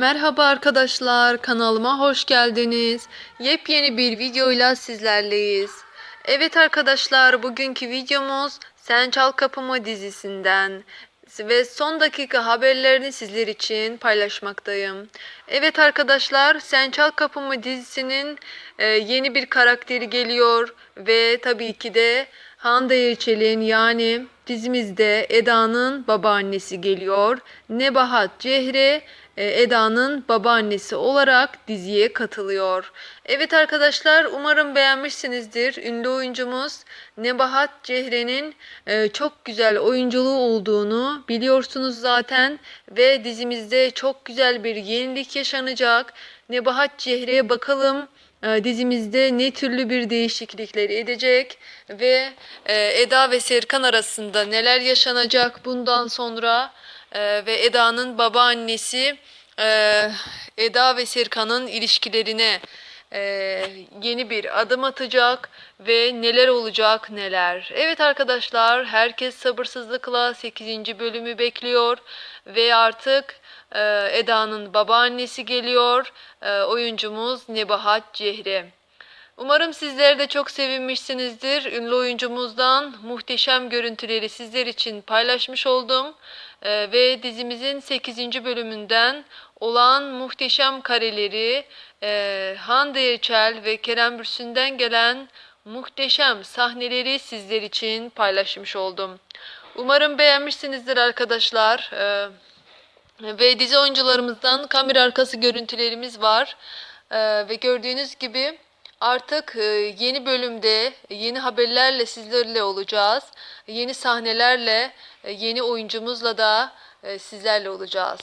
Merhaba arkadaşlar, kanalıma hoş geldiniz. Yepyeni bir videoyla sizlerleyiz. Evet arkadaşlar, bugünkü videomuz Sen Çal Kapımı dizisinden ve son dakika haberlerini sizler için paylaşmaktayım. Evet arkadaşlar, Sen Çal Kapımı dizisinin e, yeni bir karakteri geliyor ve tabii ki de Hande Erçel'in yani dizimizde Eda'nın babaannesi geliyor. Nebahat Cehre Eda'nın babaannesi olarak diziye katılıyor. Evet arkadaşlar umarım beğenmişsinizdir. Ünlü oyuncumuz Nebahat Cehre'nin e, çok güzel oyunculuğu olduğunu biliyorsunuz zaten ve dizimizde çok güzel bir yenilik yaşanacak. Nebahat Cehre'ye bakalım e, dizimizde ne türlü bir değişiklikler edecek ve e, Eda ve Serkan arasında neler yaşanacak bundan sonra e, ve Eda'nın babaannesi e, Eda ve Serkan'ın ilişkilerine e, yeni bir adım atacak ve neler olacak neler. Evet arkadaşlar herkes sabırsızlıkla 8. bölümü bekliyor ve artık e, Eda'nın babaannesi geliyor. E, oyuncumuz Nebahat Cehre. Umarım sizler de çok sevinmişsinizdir. Ünlü oyuncumuzdan muhteşem görüntüleri sizler için paylaşmış oldum. Ee, ve dizimizin 8. bölümünden olan muhteşem kareleri e, Hande Erçel ve Kerem Bürsin'den gelen muhteşem sahneleri sizler için paylaşmış oldum. Umarım beğenmişsinizdir arkadaşlar. Ee, ve dizi oyuncularımızdan kamera arkası görüntülerimiz var. Ee, ve gördüğünüz gibi artık e, yeni bölümde yeni haberlerle sizlerle olacağız. Yeni sahnelerle, e, yeni oyuncumuzla da e, sizlerle olacağız.